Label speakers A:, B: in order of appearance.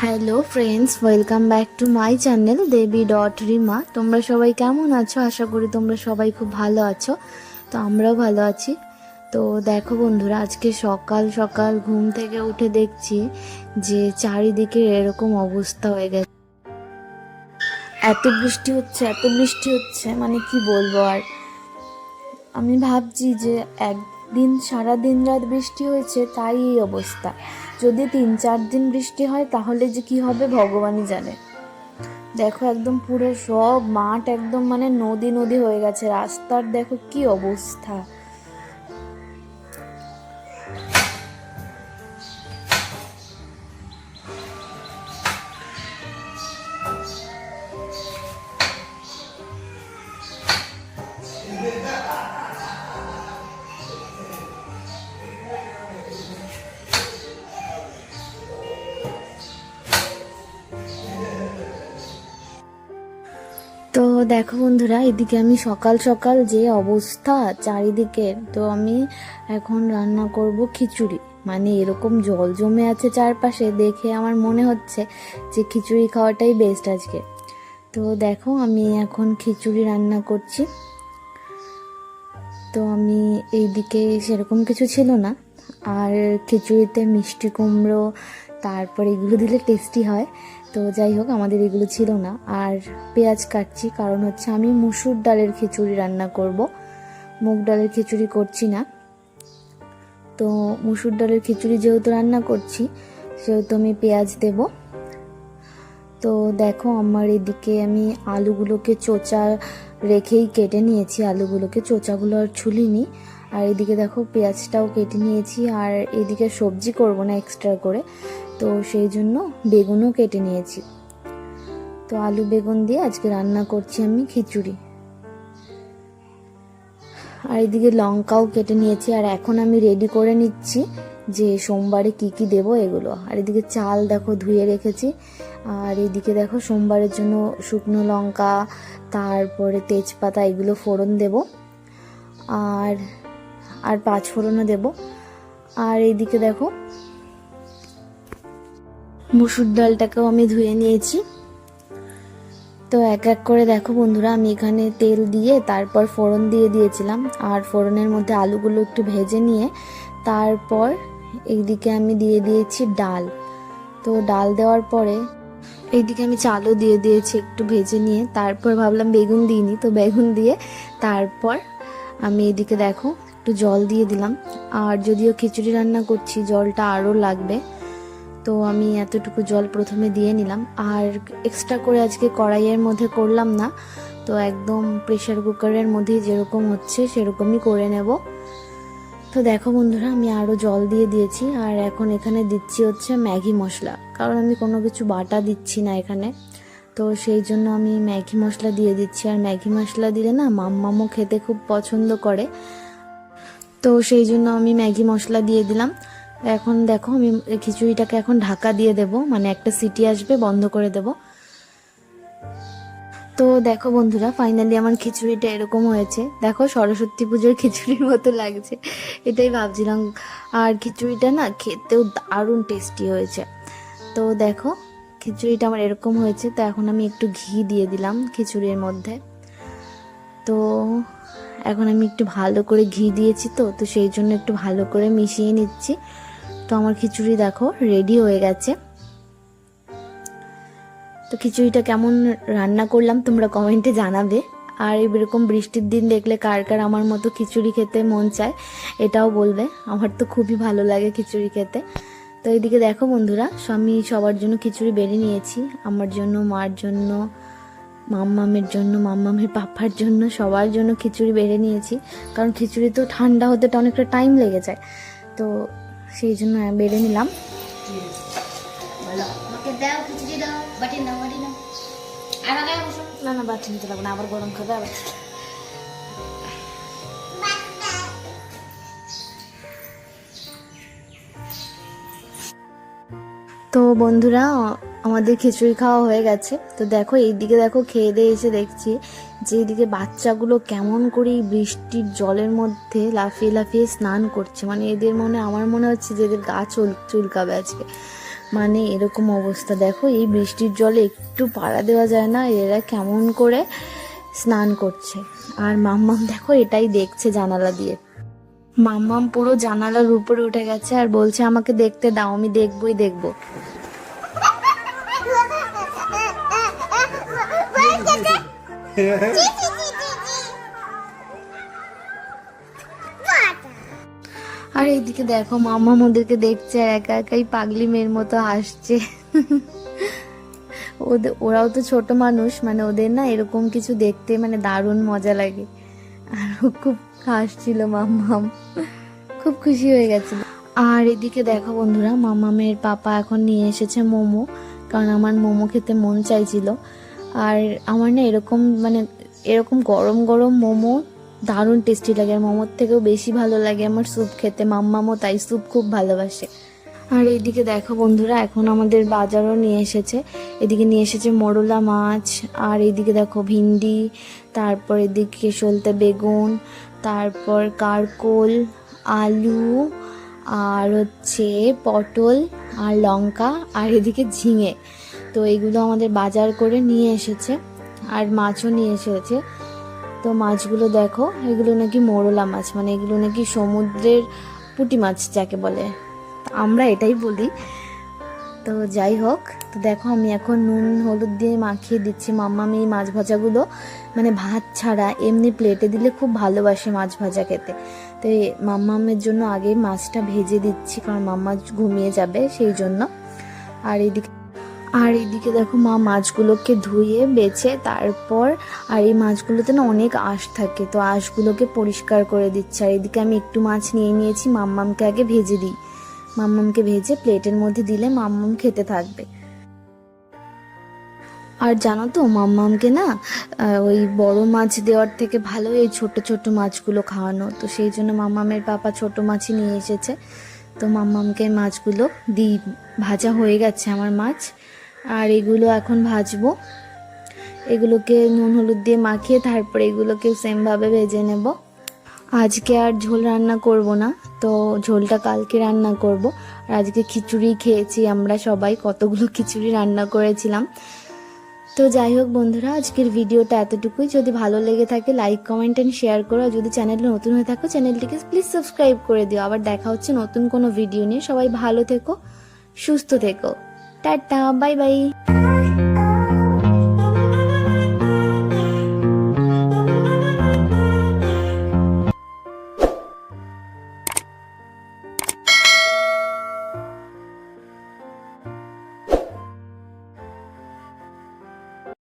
A: Hello friends welcome back to my channel Devi dot Rima তোমরা সবাই কেমন আছো? আশা করি তোমরা সবাই খুব ভালো আছো। তো আমরাও ভালো আছি। তো দেখো বন্ধুরা, আজকে সকাল সকাল ঘুম থেকে উঠে দেখছি যে চারিদিকে এরকম অবস্থা হয়ে গেছে। এত বৃষ্টি হচ্ছে, এত বৃষ্টি হচ্ছে মানে কি বলব আর? আমি ভাবছি যে একদিন সারা দিন রাত বৃষ্টি হয়েছে, তাই এই অবস্থা। যদি তিন চার দিন বৃষ্টি হয়, তাহলে যে কি হবে ভগবানই জানে। দেখো একদম পুরো সব মাঠ একদম মানে নদী নদী হয়ে গেছে, রাস্তার দেখো কি অবস্থা। দেখো বন্ধুরা, এদিকে আমি সকাল সকাল যে অবস্থা চারিদিকে, তো আমি এখন রান্না করব খিচুড়ি। মানে এরকম জল জমে আছে চারপাশে, দেখে আমার মনে হচ্ছে যে খিচুড়ি খাওয়াটাই বেস্ট আজকে। তো দেখো, আমি এখন খিচুড়ি রান্না করছি। তো আমি এইদিকে সেরকম কিছু ছিল না। আর খিচুড়িতে মিষ্টি কুমড়ো, তারপর এগুলো দিলে টেস্টি হয়। তো যাই হোক, আমাদের এগুলো ছিল না। আর পেঁয়াজ কাটছি, কারণ হচ্ছে আমি মুসুর ডালের খিচুড়ি রান্না করব। মুগ ডালের খিচুড়ি করছি না। তো মুসুর ডালের খিচুড়ি যেহেতু রান্না করছি, সেহেতু আমি পেঁয়াজ দেব। তো দেখো, আমার এদিকে আমি আলুগুলোকে চোচা রেখেই কেটে নিয়েছি আলুগুলোকে, চোচাগুলো আর ছুলিনি। আর এদিকে দেখো পেঁয়াজটাও কেটে নিয়েছি, আর এদিকে সবজি করব না এক্সট্রা করে। তো সেই জন্য বেগুনও কেটে নিয়েছি। তো আলু বেগুন দিয়ে আজকে রান্না করছি আমি খিচুড়ি। আর এদিকে লঙ্কাও কেটে নিয়েছি, আর এখন আমি রেডি করে নিচ্ছি। যে সোমবারে কি কি দেবো এগুলো। আর এদিকে চাল দেখো ধুয়ে রেখেছি। আর এদিকে দেখো সোমবারের জন্য শুকনো লঙ্কা, তারপরে তেজপাতা এগুলো ফোড়ন দেব। আর আর পাঁচ ফোড়নও দেব। আর এইদিকে দেখো মুসুর ডালটাকেও আমি ধুয়ে নিয়েছি। তো এক এক করে দেখো বন্ধুরা, আমি এখানে তেল দিয়ে তারপর ফোড়ন দিয়ে দিয়েছিলাম। আর ফোড়নের মধ্যে আলুগুলো একটু ভেজে নিয়ে তারপর এইদিকে আমি দিয়ে দিয়েছি ডাল। তো ডাল দেওয়ার পরে এইদিকে আমি চালও দিয়ে দিয়েছি একটু ভেজে নিয়ে। তারপর ভাবলাম বেগুন দিইনি, তো বেগুন দিয়ে তারপর আমি এদিকে দেখো একটু জল দিয়ে দিলাম। আর যদিও খিচুড়ি রান্না করছি, জলটা আরও লাগবে। তো আমি এতটুকু জল প্রথমে দিয়ে নিলাম। আর এক্সট্রা করে আজকে কড়াইয়ের মধ্যে করলাম না। তো একদম প্রেশার কুকারের মধ্যেই যেরকম হচ্ছে সেরকমই করে নেব। তো দেখো বন্ধুরা, আমি আরও জল দিয়ে দিয়েছি, আর এখন এখানে দিচ্ছি হচ্ছে ম্যাগি মশলা। কারণ আমি কোনো কিছু বাটা দিচ্ছি না এখানে। তো সেই জন্য আমি ম্যাগি মশলা দিয়ে দিচ্ছি। আর ম্যাগি মশলা দিলে না, মাম্মামও খেতে খুব পছন্দ করে। তো সেই জন্য আমি ম্যাগি মশলা দিয়ে দিলাম। এখন দেখো, আমি খিচুড়িটাকে এখন ঢাকা দিয়ে দেব। মানে একটা সিটি আসবে, বন্ধ করে দেব। তো দেখো বন্ধুরা ফাইনালি আমার খিচুড়িটা এরকম হয়েছে। দেখো সরস্বতী পুজোর খিচুড়ির মতো লাগছে, এটাই ভাবছিলাম। আর খিচুড়িটা না খেতেও দারুণ টেস্টি হয়েছে। তো দেখো, খিচুড়িটা আমার এরকম হয়েছে, তো এখন আমি একটু ঘি দিয়ে দিলাম খিচুড়ির মধ্যে। তো এখন আমি একটু ভালো করে ঘি দিয়েছি তো তো সেই জন্য একটু ভালো করে মিশিয়ে নিচ্ছি। তো আমার খিচুড়ি দেখো রেডি হয়ে গেছে। তো খিচুড়িটা কেমন রান্না করলাম তোমরা কমেন্টে জানাবে। আর এরকম বৃষ্টির দিন দেখলে কার কার আমার মতো খিচুড়ি খেতে মন চায়, এটাও বলবে। আমার তো খুবই ভালো লাগে খিচুড়ি খেতে। তো এইদিকে দেখো বন্ধুরা আমি সবার জন্য খিচুড়ি বেড়ে নিয়েছি। আমার জন্য, মার জন্য, মাম্মামের জন্য, মাম্মামের পাপার জন্য সবার জন্য খিচুড়ি বেড়ে নিয়েছি। কারণ খিচুড়ি তো ঠান্ডা হতে অনেকটা টাইম লেগে যায়। তো সেই জন্য বেড়ে নিলাম। না না, বাটি নিতে লাগবে না, আবার গরম খাবে আবার তো বন্ধুরা, আমাদের খিচুড়ি খাওয়া হয়ে গেছে। তো দেখো, এইদিকে দেখো, খেয়ে দিয়ে এসে দেখছি যে এইদিকে বাচ্চাগুলো কেমন করে বৃষ্টির জলের মধ্যে লাফিয়ে লাফিয়ে স্নান করছে। মানে এদের মনে, আমার মনে হচ্ছে যে এদের গা চুল, চুলকাবে আজকে। মানে এরকম অবস্থা। দেখো, এই বৃষ্টির জলে একটু পাড়া দেওয়া যায় না, এরা কেমন করে স্নান করছে। আর মাম্মাম দেখো, এটাই দেখছে জানালা দিয়ে। মাম্মাম পুরো জানালার উপরে উঠে গেছে আর বলছে, আমাকে দেখতে দাও, আমি দেখবই দেখব। আর এইদিকে দেখো মাম্মা ওদেরকে দেখছে আর একা একাই পাগলি মেয়ের মতো হাসছে। ওদের ওরাও তো ছোট মানুষ মানে ওদের না এরকম কিছু দেখতে মানে দারুণ মজা লাগে। আর খুব হাসছিল মাম্মাম। খুব খুশি হয়ে গেছিল। আর এদিকে দেখো বন্ধুরা মামামের পাপা এখন নিয়ে এসেছে মোমো, কারণ আমার মোমো খেতে মন চাইছিল। আর আমার না এরকম মানে এরকম গরম গরম মোমো দারুণ টেস্টি লাগে, আর মোমোর থেকেও বেশি ভালো লাগে আমার স্যুপ খেতে। মাম্মামও তাই স্যুপ খুব ভালোবাসে। আর এইদিকে দেখো বন্ধুরা, এখন আমাদের বাজারও নিয়ে এসেছে। এদিকে নিয়ে এসেছে মোরলা মাছ, আর এইদিকে দেখো ভিন্ডি, তারপর এদিকে সলতে বেগুন, তারপর কারকোল, আলু, আর হচ্ছে পটল আর লঙ্কা, আর এদিকে ঝিঙে। তো এগুলো আমাদের বাজার করে নিয়ে এসেছে, আর মাছও নিয়ে এসেছে। তো মাছগুলো দেখো, এগুলো নাকি মোরলা মাছ মানে এগুলো নাকি সমুদ্রের পুঁটি মাছ যাকে বলে। আমরা এটাই বলি। তো যাই হোক, তো দেখো আমি এখন নুন, হলুদ দিয়ে মাখিয়ে দিচ্ছি। মাম্মা এই মাছ ভাজাগুলো মানে ভাত ছাড়া এমনি প্লেটে দিলে খুব ভালোবাসে মাছ ভাজা খেতে। তো মাম্মামের জন্য আগে মাছটা ভেজে দিচ্ছি, কারণ মাম্মা ঘুমিয়ে যাবে সেই জন্য। আর এইদিকে আর এইদিকে দেখো মা মাছগুলোকে ধুয়ে, বেছে, তারপর আর এই মাছগুলোতে না অনেক আঁশ থাকে। তো আঁশগুলোকে পরিষ্কার করে দিচ্ছে। আর এদিকে আমি একটু মাছ নিয়ে নিয়েছি, মাম্মামকে আগে ভেজে দিই। মাম্মামকে ভেজে প্লেটের মধ্যে দিলে মাম্মাম খেতে থাকবে। আর জানো তো, মাম্মামকে না ওই বড় মাছ দেওয়ার থেকে ভালো এই ছোট ছোট মাছগুলো খাওয়ানো। তো সেই জন্য মাম্মামের পাপা ছোট মাছই নিয়ে এসেছে। তো মাম্মামকে মাছগুলো দিই। ভাজা হয়ে গেছে আমার মাছ। আর এগুলো এখন ভাজবো। এগুলোকে নুন, হলুদ দিয়ে মাখিয়ে তারপরে এগুলোকে সেমভাবে ভেজে নেব। আজকে আর ঝোল রান্না করব না, তো ঝোলটা কালকে রান্না করব। আর আজকে খিচুড়ি খেয়েছি, আমরা সবাই কতগুলো খিচুড়ি রান্না করেছিলাম। তো যাই হোক বন্ধুরা, আজকের ভিডিওটা এতটুকুই। যদি ভালো লেগে থাকে লাইক কমেন্ট অ্যান্ড শেয়ার করো। আর যদি চ্যানেলে নতুন হয়ে থাকো, চ্যানেলটিকে প্লিজ সাবস্ক্রাইব করে দিও। আবার দেখা হচ্ছে নতুন কোনো ভিডিও নিয়ে। সবাই ভালো থেকো, সুস্থ থেকো। Tata, bye bye.